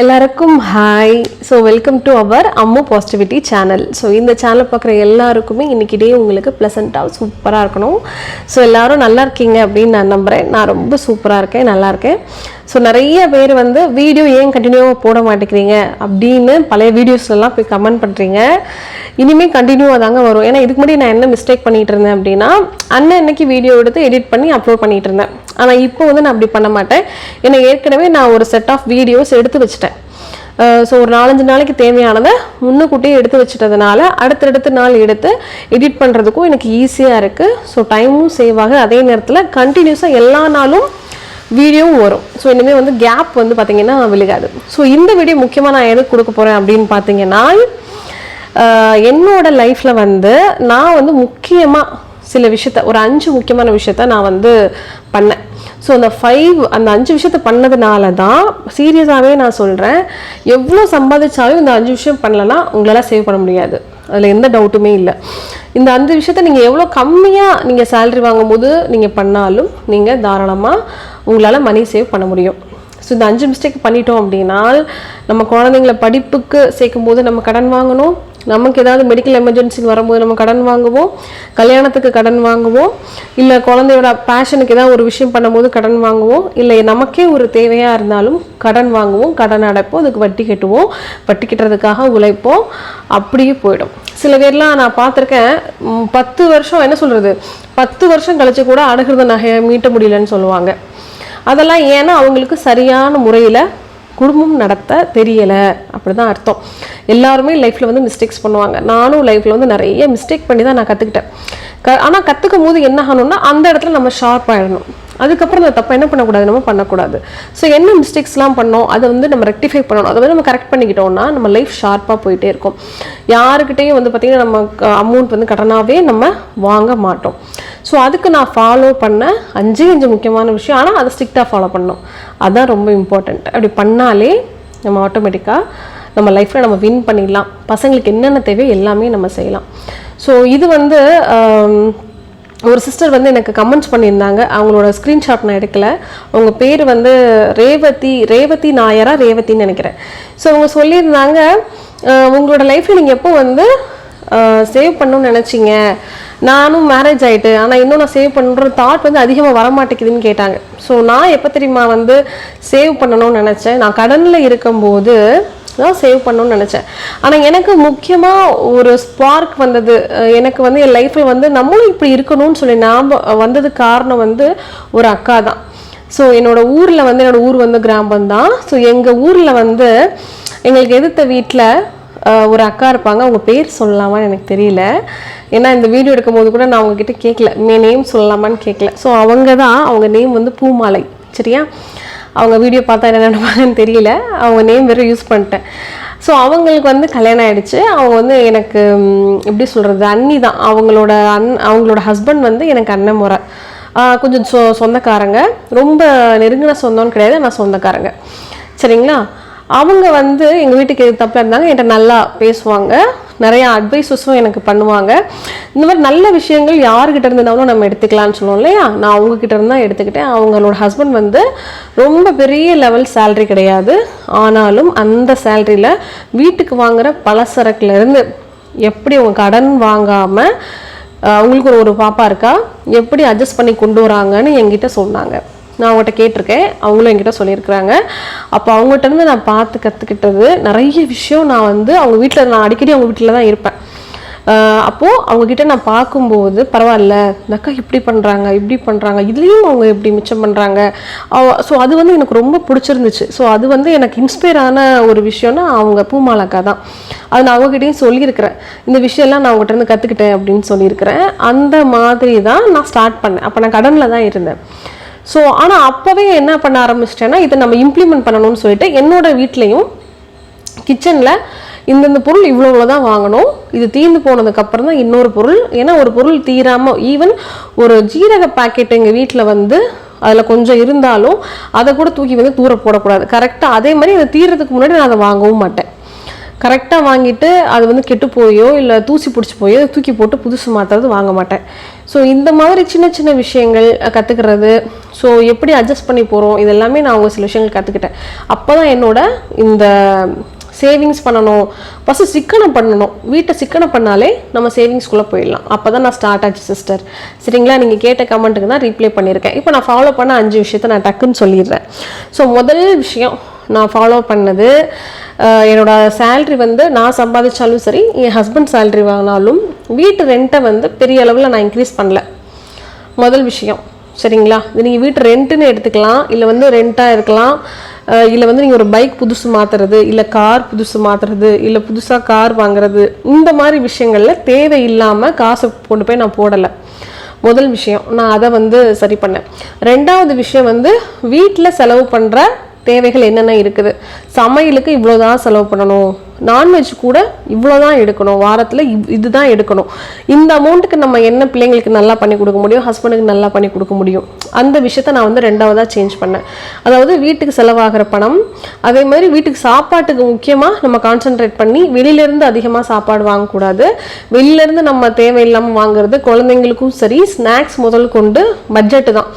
எல்லாருக்கும் hi so welcome to our Ammu positivity channel so இந்த channel பார்க்குற எல்லாருக்குமே இன்றைக்கி டே உங்களுக்கு ப்ளசண்ட்டாக சூப்பராக இருக்கணும். ஸோ எல்லாரும் நல்லா இருக்கீங்க அப்படின்னு நான் நம்புகிறேன் நான் ரொம்ப சூப்பராக இருக்கேன் நல்லா இருக்கேன். ஸோ நிறைய பேர் வந்து வீடியோ ஏன் கண்டினியூவாக போட மாட்டேங்கிறீங்க அப்படின்னு பழைய வீடியோஸ்லாம் போய் கமெண்ட் பண்ணுறீங்க இனிமேல் கண்டினியூவாக தாங்க வரும். ஏன்னா இதுக்கு முன்னாடி நான் என்ன மிஸ்டேக் பண்ணிகிட்டு இருந்தேன் அப்படின்னா அண்ணன் இன்னைக்கு வீடியோ எடுத்து எடிட் பண்ணி அப்லோட் பண்ணிகிட்டு இருந்தேன். ஆனால் இப்போ வந்து நான் அப்படி பண்ண மாட்டேன். ஏன்னா ஏற்கனவே நான் ஒரு செட் ஆஃப் வீடியோஸ் எடுத்து வச்சுட்டேன். ஸோ ஒரு நாலஞ்சு நாளைக்கு தேவையானதை முன்னுக்கூட்டியே எடுத்து வச்சுட்டதுனால அடுத்தடுத்த நாள் எடுத்து எடிட் பண்ணுறதுக்கும் எனக்கு ஈஸியாக இருக்குது ஸோ டைமும் சேவ் ஆகுது. அதே நேரத்தில் கண்டினியூஸாக எல்லா நாளும் வீடியோவும் வரும். ஸோ இனிமேல் வந்து கேப் வந்து பார்த்தீங்கன்னா விழுகாது. ஸோ இந்த வீடியோ முக்கியமாக நான் எதுக்கு கொடுக்க போகிறேன் அப்படின்னு பார்த்தீங்கன்னா என்னோட லைஃப்பில் வந்து நான் வந்து முக்கியமாக சில விஷயத்த ஒரு அஞ்சு முக்கியமான விஷயத்த நான் வந்து பண்ணேன். ஸோ அந்த ஃபைவ் அந்த அஞ்சு விஷயத்த பண்ணதுனால தான் சீரியஸாகவே நான் சொல்கிறேன் எவ்வளோ சம்பாதிச்சாலும் இந்த அஞ்சு விஷயம் பண்ணலன்னா உங்களால் சேவ் பண்ண முடியாது. அதில் எந்த டவுட்டுமே இல்லை. இந்த அஞ்சு விஷயத்த நீங்கள் எவ்வளோ கம்மியாக நீங்கள் சேலரி வாங்கும்போது நீங்கள் பண்ணாலும் நீங்கள் தாராளமாக உங்களால் மணி சேவ் பண்ண முடியும். ஸோ இந்த அஞ்சு மிஸ்டேக் பண்ணிட்டோம் அப்படின்னா நம்ம குழந்தைங்கள படிப்புக்கு சேர்க்கும் போது நம்ம கடன் வாங்கணும் நமக்கு ஏதாவது மெடிக்கல் எமர்ஜென்சின்னு வரும்போது நம்ம கடன் வாங்குவோம் கல்யாணத்துக்கு கடன் வாங்குவோம் இல்லை குழந்தையோட பேஷனுக்கு ஏதாவது ஒரு விஷயம் பண்ணும்போது கடன் வாங்குவோம் இல்லை நமக்கே ஒரு தேவையாக இருந்தாலும் கடன் வாங்குவோம் கடன் அடைப்போம் அதுக்கு வட்டி கட்டுவோம் வட்டி கட்டுறதுக்காக உழைப்போம் அப்படியே போயிடும். சில பேர்லாம் நான் பார்த்துருக்கேன் பத்து வருஷம் என்ன சொல்கிறது பத்து வருஷம் கழிச்சு கூட அணுகிறத நகையை மீட்ட முடியலன்னு சொல்லுவாங்க. அதெல்லாம் ஏன்னா அவங்களுக்கு சரியான முறையில் குடும்பம் நடத்த தெரியலை. அப்படி தான் அர்த்தம். எல்லாருமே லைஃப்பில் வந்து மிஸ்டேக்ஸ் பண்ணுவாங்க. நானும் லைஃப்பில் வந்து நிறைய மிஸ்டேக் பண்ணி தான் நான் கற்றுக்கிட்டேன் க ஆனால் கற்றுக்கும் போது என்ன ஆகணும்னா அந்த இடத்துல நம்ம ஷார்ப் ஆகிடணும் அதுக்கப்புறம் அந்த தப்பை என்ன பண்ணக்கூடாது? நம்ம பண்ணக்கூடாது. ஸோ என்ன மிஸ்டேக்ஸ்லாம் பண்ணோம்? அதை வந்து நம்ம ரெக்டிஃபை பண்ணணும். அதை வந்து நம்ம கரெக்ட் பண்ணிக்கிட்டோம்னா நம்ம லைஃப் ஷார்ப்பாக போயிட்டே இருக்கும். யாருக்கிட்டேயும் வந்து பார்த்திங்கன்னா நம்ம அமௌண்ட் வந்து கடனாகவே நம்ம வாங்க மாட்டோம். ஸோ அதுக்கு நான் ஃபாலோ பண்ண அஞ்சே அஞ்சு முக்கியமான விஷயம். ஆனால் அதை ஸ்ட்ரிக்டாக ஃபாலோ பண்ணணும். அதுதான் ரொம்ப இம்பார்ட்டண்ட் அப்படி பண்ணாலே நம்ம ஆட்டோமேட்டிக்காக நம்ம லைஃப்பில் நம்ம வின் பண்ணிடலாம். பசங்களுக்கு என்னென்ன தேவையோ எல்லாமே நம்ம செய்யலாம். ஸோ இது வந்து ஒரு சிஸ்டர் வந்து எனக்கு கமெண்ட்ஸ் பண்ணியிருந்தாங்க. அவங்களோட ஸ்க்ரீன்ஷாட் நான் எடுக்கல. அவங்க பேர் வந்து ரேவதி ரேவதி நாயரா ரேவதின்னு நினைக்கிறேன். ஸோ அவங்க சொல்லியிருந்தாங்க உங்களோட லைஃப்பில் நீங்கள் எப்போ வந்து சேவ் பண்ணணும்னு நினச்சிங்க? நானும் மேரேஜ் ஆகிட்டு ஆனால் இன்னும் நான் சேவ் பண்ணுற தாட் வந்து அதிகமாக வரமாட்டேங்குதுன்னு கேட்டாங்க. ஸோ நான் எப்போ தெரியுமா வந்து சேவ் பண்ணணும்னு நினச்சேன்? நான் கடனில் இருக்கும்போது தான் சேவ் பண்ணணும்னு நினச்சேன். ஆனால் எனக்கு முக்கியமாக ஒரு ஸ்பார்க் வந்தது. எனக்கு வந்து என் லைஃப்பில் வந்து நம்மளும் இப்படி இருக்கணும்னு சொல்லி ஞாபகம் வந்தது காரணம் வந்து ஒரு அக்கா தான். ஸோ என்னோட ஊரில் வந்து என்னோடய ஊர் வந்து கிராமம் தான். ஸோ எங்கள் ஊரில் வந்து எங்களுக்கு எதிர்த்த வீட்டில் ஒரு அக்கா இருப்பாங்க. அவங்க பேர் சொல்லலாமான்னு எனக்கு தெரியல. ஏன்னா இந்த வீடியோ எடுக்கும்போது கூட நான் அவங்கக்கிட்ட கேட்கல மே நேம் சொல்லலாமான்னு கேட்கல ஸோ அவங்க தான் அவங்க நேம் வந்து பூமாலை சரியா? அவங்க வீடியோ பார்த்தா என்ன நினைப்பாங்கன்னு தெரியல. அவங்க நேம் வேறு யூஸ் பண்ணிட்டேன். ஸோ அவங்களுக்கு வந்து கல்யாணம் ஆகிடுச்சு அவங்க வந்து எனக்கு எப்படி சொல்கிறது அண்ணி தான் அவங்களோட அண் அவங்களோட ஹஸ்பண்ட் வந்து எனக்கு அண்ணன் முறை. கொஞ்சம் சொ சொந்தக்காரங்க. ரொம்ப நெருங்கின சொந்தம்னு கிடையாது. நான் சொந்தக்காரங்க. சரிங்களா? அவங்க வந்து எங்கள் வீட்டுக்கு தப்பில் இருந்தாங்க? என்கிட்ட நல்லா பேசுவாங்க. நிறைய அட்வைஸஸும் எனக்கு பண்ணுவாங்க. இந்த மாதிரி நல்ல விஷயங்கள் யாருக்கிட்ட இருந்தாலும் நம்ம எடுத்துக்கலாம்னு சொல்லுவோம் இல்லையா? நான் அவங்கக்கிட்ட இருந்தால் தான் எடுத்துக்கிட்டேன். அவங்களோட ஹஸ்பண்ட் வந்து ரொம்ப பெரிய லெவல் சேல்ரி கிடையாது. ஆனாலும் அந்த சேல்ரியில் வீட்டுக்கு வாங்குகிற பலசரக்குலேருந்து எப்படி அவங்க கடன் வாங்காமல் அவங்களுக்கு ஒரு ஒரு பாப்பா இருக்கா? எப்படி அட்ஜஸ்ட் பண்ணி கொண்டு வராங்கன்னு என்கிட்ட சொன்னாங்க. நான் அவங்ககிட்ட கேட்டிருக்கேன். அவங்களும் என்கிட்ட சொல்லியிருக்கிறாங்க. அப்போ அவங்ககிட்டருந்து நான் பார்த்து கற்றுக்கிட்டது நிறைய விஷயம் நான் வந்து அவங்க வீட்டில் நான் அடிக்கடி அவங்க வீட்டில் தான் இருப்பேன். அப்போது அவங்கக்கிட்ட நான் பார்க்கும்போது பரவாயில்ல இந்த அக்கா இப்படி பண்ணுறாங்க இப்படி பண்ணுறாங்க இதுலேயும் அவங்க எப்படி மிச்சம் பண்ணுறாங்க ஸோ அது வந்து எனக்கு ரொம்ப பிடிச்சிருந்துச்சு. ஸோ அது வந்து எனக்கு இன்ஸ்பயர் ஆன ஒரு விஷயம்னா அவங்க பூமாலக்கா தான். அது நான் அவங்ககிட்டயும் சொல்லியிருக்கிறேன். இந்த விஷயம்லாம் நான் அவங்ககிட்ட இருந்து கற்றுக்கிட்டேன் அப்படின்னு சொல்லியிருக்கிறேன். அந்த மாதிரி தான் நான் ஸ்டார்ட் பண்ணேன். அப்போ நான் கடனில் தான் இருந்தேன். ஸோ ஆனால் அப்போவே என்ன பண்ண ஆரம்பிச்சிட்டேன்னா இதை நம்ம இம்ப்ளிமெண்ட் பண்ணணும்னு சொல்லிட்டு என்னோட வீட்லேயும் கிச்சனில் இந்தந்த பொருள் இவ்வளோ இவ்வளோ தான் வாங்கணும். இது தீர்ந்து போனதுக்கப்புறம் தான் இன்னொரு பொருள். ஏன்னா ஒரு பொருள் தீராமல் ஈவன் ஒரு ஜீரக பாக்கெட் எங்கள் வீட்டில் வந்து அதில் கொஞ்சம் இருந்தாலும் அதை கூட தூக்கி வந்து தூர போடக்கூடாது. கரெக்டாக அதே மாதிரி அதை தீர்றதுக்கு முன்னாடி நான் அதை வாங்கவும் மாட்டேன். கரெக்டாக வாங்கிட்டு அது வந்து கெட்டு போயோ இல்லை தூசி பிடிச்சி போயோ தூக்கி போட்டு புதுசு மாற்றுறது வாங்க மாட்டேன். ஸோ இந்த மாதிரி சின்ன சின்ன விஷயங்கள் கற்றுக்கிறது ஸோ எப்படி அட்ஜஸ்ட் பண்ணி போகிறோம் இதெல்லாமே நான் அவங்க சில விஷயங்கள் கற்றுக்கிட்டேன் அப்போ தான் என்னோட இந்த சேவிங்ஸ் பண்ணணும். ஃபஸ்ட்டு சிக்கனம் பண்ணணும். வீட்டை சிக்கனம் பண்ணாலே நம்ம சேவிங்ஸ்குள்ளே போயிடலாம். அப்போ தான் நான் ஸ்டார்ட் ஆச்சு சிஸ்டர் சரிங்களா? நீங்கள் கேட்ட கமெண்ட்டுக்கு தான் ரீப்ளை பண்ணியிருக்கேன். இப்போ நான் ஃபாலோ பண்ண அஞ்சு விஷயத்த நான் டக்குன்னு சொல்லிடுறேன். ஸோ முதல் விஷயம் நான் ஃபாலோ பண்ணது என்னோட சேல்ரி வந்து நான் சம்பாதிச்சாலும் சரி என் ஹஸ்பண்ட் சேல்ரி வாங்கினாலும் வீட்டு ரெண்ட்டை வந்து பெரிய அளவில் நான் இன்க்ரீஸ் பண்ணல. முதல் விஷயம். சரிங்களா? இது நீங்கள் வீட்டு ரெண்ட்டுன்னு எடுத்துக்கலாம் இல்லை வந்து ரெண்ட்டாக இருக்கலாம் இல்லை வந்து நீங்கள் ஒரு பைக் புதுசு மாற்றுறது இல்லை கார் புதுசு மாற்றுறது இல்லை புதுசாக கார் வாங்குறது இந்த மாதிரி விஷயங்களில் தேவையில்லாமல் காசை கொண்டு போய் நான் போடலை. முதல் விஷயம் நான் அதை வந்து சரி பண்ணேன். ரெண்டாவது விஷயம் வந்து வீட்டில் செலவு பண்ணுற தேவைகள் என்னென்ன இருக்குது? சமையலுக்கு இவ்வளோதான் செலவு பண்ணணும். நான்வெஜ் கூட இவ்வளோதான் எடுக்கணும். வாரத்தில் இவ் இதுதான் எடுக்கணும். இந்த அமௌண்ட்டுக்கு நம்ம என்ன பிள்ளைங்களுக்கு நல்லா பண்ணி கொடுக்க முடியும்? ஹஸ்பண்டுக்கு நல்லா பண்ணி கொடுக்க முடியும்? அந்த விஷயத்த நான் வந்து ரெண்டாவதாக சேஞ்ச் பண்ணேன். அதாவது வீட்டுக்கு செலவாகிற பணம் அதே மாதிரி வீட்டுக்கு சாப்பாட்டுக்கு முக்கியமாக நம்ம கான்சென்ட்ரேட் பண்ணி வெளியிலேருந்து அதிகமாக சாப்பாடு வாங்கக்கூடாது. வெளியிலேருந்து நம்ம தேவையில்லாமல் வாங்குறது குழந்தைங்களுக்கும் சரி ஸ்நாக்ஸ் முதல் கொண்டு பட்ஜெட்டு தான்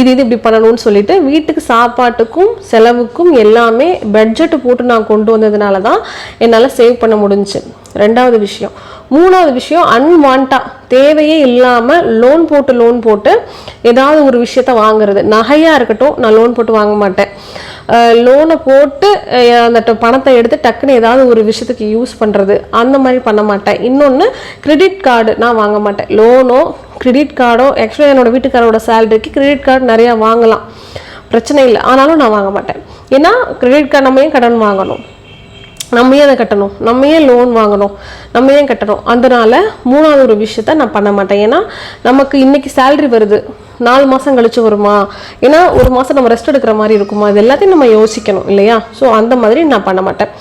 இது இது இப்படி பண்ணணும்னு சொல்லிட்டு வீட்டுக்கு சாப்பாட்டுக்கும் செலவுக்கும் எல்லாமே பட்ஜெட்டு போட்டு நான் கொண்டு வந்ததுனால தான் என்னால் சேவ் பண்ண முடிஞ்சு ரெண்டாவது விஷயம். மூணாவது விஷயம் அன்வான்டா தேவையே இல்லாமல் லோன் போட்டு லோன் போட்டு ஏதாவது ஒரு விஷயத்த வாங்குறது. நகையாக இருக்கட்டும் நான் லோன் போட்டு வாங்க மாட்டேன். லோனை போட்டு அந்த பணத்தை எடுத்து டக்குன்னு ஏதாவது ஒரு விஷயத்துக்கு யூஸ் பண்ணுறது அந்த மாதிரி பண்ண மாட்டேன். இன்னொன்று கிரெடிட் கார்டு நான் வாங்க மாட்டேன். லோனோ கிரெடிட் கார்டோ ஆக்சுவலாக என்னோடய வீட்டுக்காரோட சேலரிக்கு கிரெடிட் கார்டு நிறையா வாங்கலாம். பிரச்சனை இல்லை. ஆனாலும் நான் வாங்க மாட்டேன். ஏன்னா கிரெடிட் கார்டு நம்ம ஏன் கடன் வாங்கணும்? நம்ம ஏன் அதை கட்டணும்? நம்ம ஏன் லோன் வாங்கணும்? நம்ம ஏன் கட்டணும்? அதனால மூணாவது ஒரு விஷயத்த நான் பண்ண மாட்டேன். ஏன்னா நமக்கு இன்னைக்கு சேல்ரி வருது. நாலு மாதம் கழிச்சு வருமா? ஏன்னா ஒரு மாதம் நம்ம ரெஸ்ட் எடுக்கிற மாதிரி இருக்குமா? இது எல்லாத்தையும் நம்ம யோசிக்கணும் இல்லையா? ஸோ அந்த மாதிரி நான் பண்ண மாட்டேன்.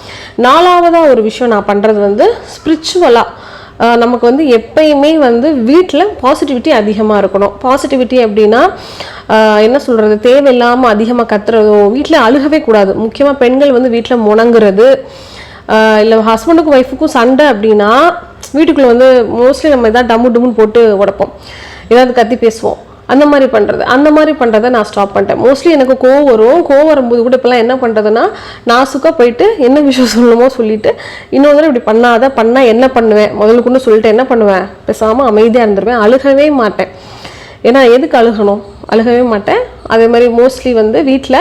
நாலாவதாக ஒரு விஷயம் நான் பண்ணுறது வந்து ஸ்பிரிச்சுவலாக நமக்கு வந்து எப்பயுமே வந்து வீட்டில் பாசிட்டிவிட்டி அதிகமாக இருக்கணும். பாசிட்டிவிட்டி அப்படின்னா என்ன சொல்கிறது தேவையில்லாமல் அதிகமாக கத்துறதோ வீட்டில் அழுகவே கூடாது. முக்கியமாக பெண்கள் வந்து வீட்டில் முணங்குறது இல்லை ஹஸ்பண்டுக்கும் ஒய்ஃபுக்கும் சண்டை அப்படின்னா வீட்டுக்குள்ளே வந்து மோஸ்ட்லி நம்ம எதாவது டம்மு டம்முன்னு போட்டு உடைப்போம். ஏதாவது கத்தி பேசுவோம். அந்த மாதிரி பண்ணுறது அந்த மாதிரி பண்ணுறதை நான் ஸ்டாப் பண்ணிட்டேன். மோஸ்ட்லி எனக்கு கோவம் வரும். கோவம் வரும்போது கூட இப்போலாம் என்ன பண்ணுறதுன்னா நான் சுக்கா போயிட்டு என்ன விஷயம் சொல்லணுமோ சொல்லிட்டு இன்னொரு தடவை இப்படி பண்ணாத பண்ணால் என்ன பண்ணுவேன்? முதல்ல கொண்டு சொல்லிட்டு என்ன பண்ணுவேன்? பேசாமல் அமைதியாக இருந்துருவேன். அழுகவே மாட்டேன். ஏன்னா எதுக்கு அழுகணும்? அழுகவே மாட்டேன். அதே மாதிரி மோஸ்ட்லி வந்து வீட்டில்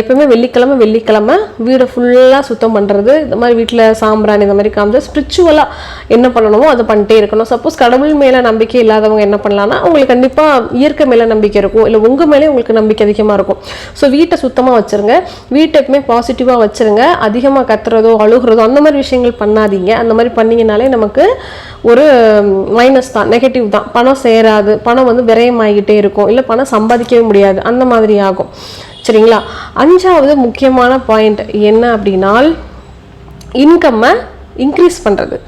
எப்பவுமே வெள்ளிக்கிழமை வெள்ளிக்கிழமை வீடை ஃபுல்லாக சுத்தம் பண்ணுறது இந்த மாதிரி வீட்டில் சாம்பிராணி இந்த மாதிரி காமிச்சு ஸ்பிரிச்சுவலாக என்ன பண்ணணுமோ அதை பண்ணிட்டே இருக்கணும். சப்போஸ் கடவுள் மேலே நம்பிக்கை இல்லாதவங்க என்ன பண்ணலாம்னா உங்களுக்கு கண்டிப்பாக இயற்கை மேலே நம்பிக்கை இருக்கும். இல்லை உங்கள் மேலே உங்களுக்கு நம்பிக்கை அதிகமாக இருக்கும். ஸோ வீட்டை சுத்தமாக வச்சுருங்க. வீட்டை எப்பவுமே பாசிட்டிவாக வச்சுருங்க. அதிகமாக கத்துறதோ அழுகுறதோ அந்த மாதிரி விஷயங்கள் பண்ணாதீங்க. அந்த மாதிரி பண்ணீங்கனாலே நமக்கு ஒரு மைனஸ் தான். நெகட்டிவ் தான். பணம் சேராது. பணம் வந்து விரயமாகிட்டே இருக்கும். இல்லை பணம் சம்பாதிக்கவே முடியாது. அந்த மாதிரி ஆகும். சரிங்களா? அஞ்சாவது முக்கியமான பாயிண்ட் என்ன அப்படின்னா இன்கம்மை இன்க்ரீஸ் பண்ணுறது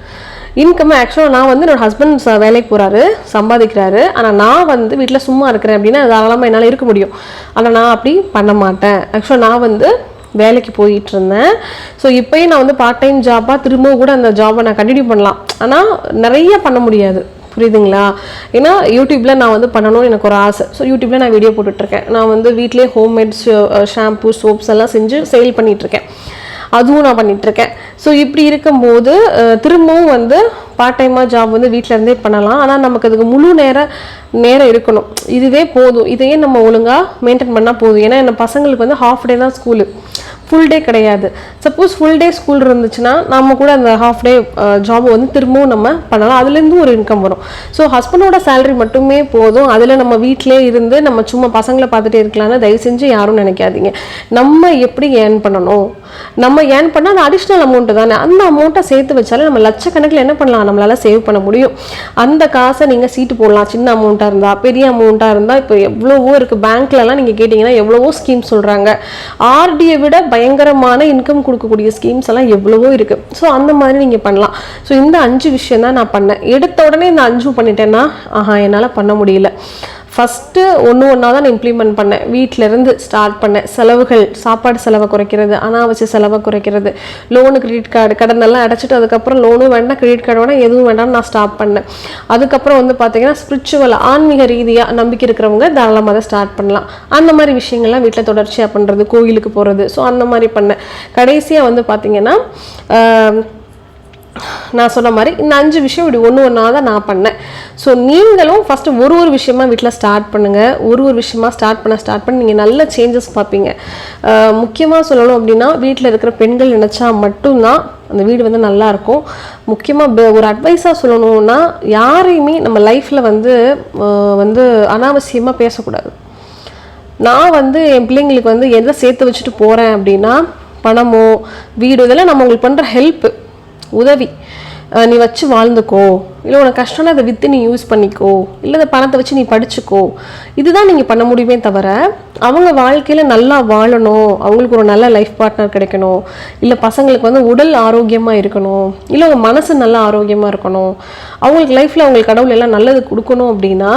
இன்கம் ஆக்சுவலாக நான் வந்து என்னோடய ஹஸ்பண்ட் வேலைக்கு போகிறாரு சம்பாதிக்கிறாரு. ஆனால் நான் வந்து வீட்டில் சும்மா இருக்கிறேன் அப்படின்னா தாராளமாக என்னால் இருக்க முடியும். ஆனால் நான் அப்படி பண்ண மாட்டேன். ஆக்சுவலாக நான் வந்து வேலைக்கு போயிட்டு இருந்தேன் ஸோ இப்போயும் நான் வந்து பார்ட் டைம் ஜாப்பாக திரும்ப கூட அந்த ஜாபை நான் கண்டினியூ பண்ணலாம். ஆனால் நிறைய பண்ண முடியாது. புரியுதுங்களா? ஏன்னா யூடியூப்பில் நான் வந்து பண்ணணும்னு எனக்கு ஒரு ஆசை. ஸோ யூடியூப்பில் நான் வீடியோ போட்டுட்ருக்கேன். நான் வந்து வீட்டிலே ஹோம்மேட் ஷாம்பூ சோப்ஸ் எல்லாம் செஞ்சு சேல் பண்ணிகிட்ருக்கேன் அதுவும் நான் பண்ணிட்டு இருக்கேன் ஸோ இப்படி இருக்கும்போது திரும்பவும் வந்து பார்ட் டைமாக ஜாப் வந்து வீட்டில் இருந்தே பண்ணலாம். ஆனால் நமக்கு அதுக்கு முழு நேரம் நேரம் இருக்கணும். இதுவே போதும். இதையே நம்ம ஒழுங்காக மெயின்டைன் பண்ணால் போதும். ஏன்னா என்ன பசங்களுக்கு வந்து ஹாஃப் டே தான் ஸ்கூலு ஃபுல் டே கிடையாது. சப்போஸ் ஃபுல் டே ஸ்கூல் இருந்துச்சுன்னா நம்ம கூட அந்த ஹாஃப் டே ஜாப் வந்து திரும்பவும் நம்ம பண்ணலாம். அதுலேருந்து ஒரு இன்கம் வரும். ஸோ ஹஸ்பண்டோட சேலரி மட்டுமே போதும். அதில் நம்ம வீட்டிலே இருந்து நம்ம சும்மா பசங்களை பார்த்துட்டே இருக்கலாம்னு தயவு செஞ்சு யாரும் நினைக்காதீங்க. நம்ம எப்படி ஏர்ன் பண்ணணும்? நம்ம ஏன் பண்ணால் அது அடிஷ்னல் அமௌண்ட்டு தானே. அந்த அமௌண்ட்டை சேர்த்து வச்சாலே நம்ம லட்சக்கணக்கில் என்ன பண்ணலாம்? நம்மளால் சேவ் பண்ண முடியும். அந்த காசை நீங்கள் சீட்டு போடலாம். சின்ன அமௌண்ட்டாக இருந்தால் பெரிய அமௌண்ட்டாக இருந்தால் இப்போ எவ்வளவோ இருக்குது பேங்க்லலாம் நீங்கள் கேட்டிங்கன்னா எவ்வளவோ ஸ்கீம் சொல்கிறாங்க ஆர்டியை விட பயங்கரமான இன்கம் கொடுக்கக்கூடிய ஸ்கீம்ஸ் எல்லாம் எவ்வளவோ இருக்குது ஸோ அந்த மாதிரி நீங்கள் பண்ணலாம். ஸோ இந்த அஞ்சு விஷயம் தான் நான் பண்ணேன். எடுத்த உடனே இந்த அஞ்சும் பண்ணிட்டேன்னா ஆஹா என்னால் பண்ண முடியல. ஃபஸ்ட்டு ஒன்று ஒன்றா தான் நான் இம்ப்ளிமெண்ட் பண்ணேன். வீட்டிலேருந்து இருந்து ஸ்டார்ட் பண்ணேன். செலவுகள் சாப்பாடு செலவை குறைக்கிறது அனாவசிய செலவை குறைக்கிறது லோனு கிரெடிட் கார்டு கடன் எல்லாம் அடைச்சிட்டு அதுக்கப்புறம் லோனும் வேண்டாம் கிரெடிட் கார்டு வேண்டாம் எதுவும் வேண்டாம்னு நான் ஸ்டாப் பண்ணேன். அதுக்கப்புறம் வந்து பார்த்தீங்கன்னா ஸ்பிரிச்சுவல் ஆன்மீக ரீதியாக நம்பிக்கை இருக்கிறவங்க தாராளமாக அதை ஸ்டார்ட் பண்ணலாம். அந்த மாதிரி விஷயங்கள்லாம் வீட்டில் தொடர்ச்சியாக பண்ணுறது கோயிலுக்கு போகிறது ஸோ அந்த மாதிரி பண்ணேன். கடைசியாக வந்து பார்த்தீங்கன்னா நான் சொன்ன மாதிரி இந்த அஞ்சு விஷயம் இப்படி ஒன்று ஒன்றா தான் நான் பண்ணேன். ஸோ நீங்களும் ஃபஸ்ட்டு ஒரு ஒரு விஷயமா வீட்டில் ஸ்டார்ட் பண்ணுங்கள் ஒரு ஒரு விஷயமா ஸ்டார்ட் பண்ண ஸ்டார்ட் பண்ணி. நீங்கள் நல்ல சேஞ்சஸ் பார்ப்பீங்க. முக்கியமாக சொல்லணும் அப்படின்னா வீட்டில் இருக்கிற பெண்கள் நினச்சா மட்டும்தான் அந்த வீடு வந்து நல்லா இருக்கும். முக்கியமாக ஒரு அட்வைஸாக சொல்லணும்னா யாரையுமே நம்ம லைஃப்பில் வந்து வந்து அனாவசியமாக பேசக்கூடாது. நான் வந்து என் பிள்ளைங்களுக்கு வந்து எதை சேர்த்து வச்சுட்டு போகிறேன் அப்படின்னா பணமோ வீடு இதெல்லாம் நம்ம உங்களுக்கு பண்ணுற ஹெல்ப்பு உதவி. நீ வச்சு வாழ்ந்துக்கோ. இல்லை உனக்கு கஷ்டம்னா அதை விற்று நீ யூஸ் பண்ணிக்கோ. இல்லை அதை பணத்தை வச்சு நீ படிச்சுக்கோ. இதுதான் நீங்கள் பண்ண முடியுமே தவிர அவங்க வாழ்க்கையில் நல்லா வாழணும். அவங்களுக்கு ஒரு நல்ல லைஃப் பார்ட்னர் கிடைக்கணும். இல்லை பசங்களுக்கு வந்து உடல் ஆரோக்கியமாக இருக்கணும். இல்லை அவங்க மனசு நல்லா ஆரோக்கியமாக இருக்கணும். அவங்களுக்கு லைஃப்பில் அவங்களுக்கு கடவுள் எல்லாம் நல்லது கொடுக்கணும் அப்படின்னா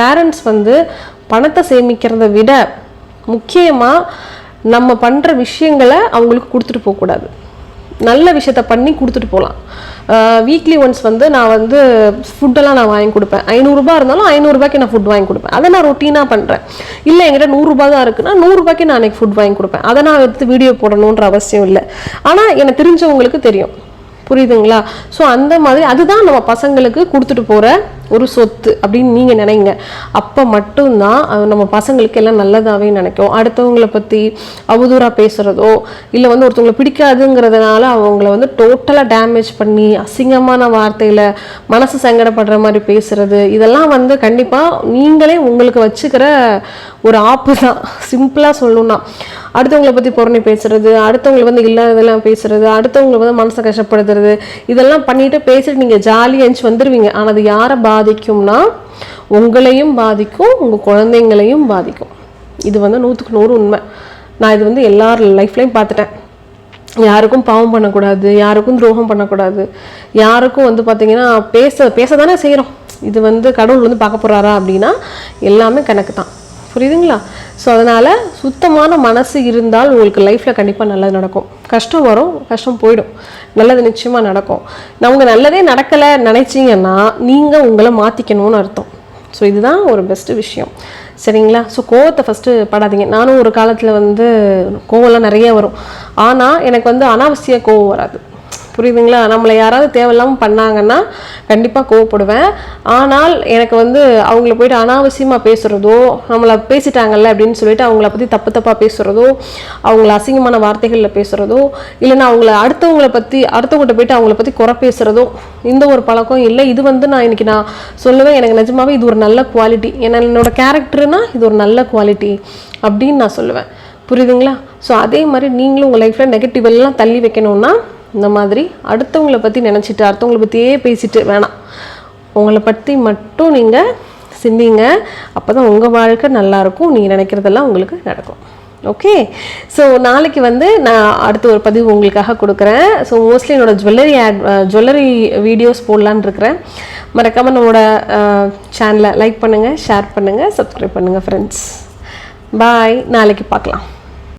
பேரண்ட்ஸ் வந்து பணத்தை சேமிக்கிறத விட முக்கியமாக நம்ம பண்ணுற விஷயங்களை அவங்களுக்கு கொடுத்துட்டு போகக்கூடாது. நல்ல விஷயத்த பண்ணி கொடுத்துட்டு போகலாம். வீக்லி ஒன்ஸ் வந்து நான் வந்து ஃபுட்டெல்லாம் நான் வாங்கி கொடுப்பேன். ஐநூறுரூபா இருந்தாலும் ஐநூறுரூபாய்க்கு நான் ஃபுட் வாங்கி கொடுப்பேன். அதை நான் ரொட்டீனாக பண்ணுறேன் இல்லை என்கிட்ட நூறுரூபா தான் இருக்குன்னா நூறுரூபாய்க்கு நான் அன்றைக்கி ஃபுட் வாங்கி கொடுப்பேன். அதை நான் எடுத்து வீடியோ போடணுன்ற அவசியம் இல்லை. ஆனால் எனக்கு தெரிஞ்சவங்களுக்கு தெரியும். புரியுதுங்களா? ஸோ அந்த மாதிரி அதுதான் நம்ம பசங்களுக்கு கொடுத்துட்டு போகிற ஒரு சொத்து அப்படின்னு நீங்கள் நினைங்க. அப்போ மட்டும்தான் நம்ம பசங்களுக்கு எல்லாம் நல்லதாகவே நினைக்கும். அடுத்தவங்கள பற்றி அவதூறாக பேசுகிறதோ இல்லை வந்து ஒருத்தவங்களை பிடிக்காதுங்கிறதுனால அவங்கள வந்து டோட்டலாக டேமேஜ் பண்ணி அசிங்கமான வார்த்தையில் மனசு சங்கடப்படுற மாதிரி பேசுகிறது இதெல்லாம் வந்து கண்டிப்பாக நீங்களே உங்களுக்கு வச்சுக்கிற ஒரு ஆப்பு தான். சிம்பிளாக சொல்லணும்னா. அடுத்தவங்களை பற்றி புறணி பேசுறது அடுத்தவங்களை வந்து இல்லாததெல்லாம் பேசுறது அடுத்தவங்களை வந்து மனசை கஷ்டப்படுத்துறது இதெல்லாம் பண்ணிட்டு பேசிட்டு நீங்கள் ஜாலியாக எழுந்துச்சு வந்துடுவீங்க ஆனால் அது யாரை பாதிக்கும்னா உங்களையும் பாதிக்கும் உங்கள் குழந்தைங்களையும் பாதிக்கும். இது வந்து நூற்றுக்கு நூறு உண்மை. நான் இது வந்து எல்லார் லைஃப்லையும் பார்த்துட்டேன். யாருக்கும் பாவம் பண்ணக்கூடாது யாருக்கும் துரோகம் பண்ணக்கூடாது யாருக்கும் வந்து பார்த்தீங்கன்னா பேச பேச தானே செய்கிறோம் இது வந்து கடவுள் வந்து பார்க்க போகிறாரா அப்படின்னா எல்லாமே கணக்கு தான் புரியுதுங்களா? ஸோ அதனால் சுத்தமான மனசு இருந்தால் உங்களுக்கு லைஃப்பில் கண்டிப்பாக நல்லது நடக்கும். கஷ்டம் வரும் கஷ்டம் போயிடும். நல்லது நிச்சயமாக நடக்கும். நமக்கு நல்லதே நடக்கலை நினைச்சீங்கன்னா நீங்கள் உங்களை மாற்றிக்கணும்னு அர்த்தம். ஸோ இதுதான் ஒரு பெஸ்ட்டு விஷயம். சரிங்களா? ஸோ கோவத்தை ஃபஸ்ட்டு படாதீங்க. நானும் ஒரு காலத்தில் வந்து கோவம்லாம் நிறைய வரும். ஆனால் எனக்கு வந்து அனாவசிய கோவம் வராது. புரியுதுங்களா? நம்மளை யாராவது தேவையில்லாமல் பண்ணாங்கன்னா கண்டிப்பாக கோவப்படுவேன். ஆனால் எனக்கு வந்து அவங்கள போயிட்டு அனாவசியமாக பேசுகிறதோ நம்மளை பேசிட்டாங்கல்ல அப்படின்னு சொல்லிட்டு அவங்கள பற்றி தப்பு தப்பாக பேசுகிறதோ அவங்கள அசிங்கமான வார்த்தைகளில் பேசுகிறதோ இல்லைன்னா அவங்கள அடுத்தவங்கள பற்றி அடுத்தவங்கள்ட்ட போயிட்டு அவங்கள பற்றி குறை பேசுகிறதோ இந்த ஒரு பழக்கம் இல்லை. இது வந்து நான் இன்றைக்கி நான் சொல்லுவேன் எனக்கு நிஜமாவே இது ஒரு நல்ல குவாலிட்டி ஏன்னா என்னோட கேரக்டர்னா இது ஒரு நல்ல குவாலிட்டி அப்படின்னு நான் சொல்லுவேன். புரியுதுங்களா? ஸோ அதே மாதிரி நீங்களும் உங்கள் லைஃப்பில் நெகட்டிவ் எல்லாம் தள்ளி வைக்கணும்னா இந்த மாதிரி அடுத்தவங்களை பற்றி நினச்சிட்டு அடுத்தவங்கள பற்றியே பேசிட்டு வேணாம். உங்களை பற்றி மட்டும் நீங்கள் சிந்திங்க. அப்போ தான் உங்கள் வாழ்க்கை நல்லாயிருக்கும் நீங்கள் நினைக்கிறதெல்லாம் உங்களுக்கு நடக்கும். ஓகே ஸோ நாளைக்கு வந்து நான் அடுத்த ஒரு பதிவு உங்களுக்காக கொடுக்குறேன். ஸோ மோஸ்ட்லி என்னோட ஜுவல்லரி ஆட் ஜுவல்லரி வீடியோஸ் போடலான் இருக்கிறேன். மறக்காமல் நம்மளோட சேனலை லைக் பண்ணுங்கள் ஷேர் பண்ணுங்கள் சப்ஸ்கிரைப் பண்ணுங்கள் ஃப்ரெண்ட்ஸ் பாய் நாளைக்கு பார்க்கலாம்.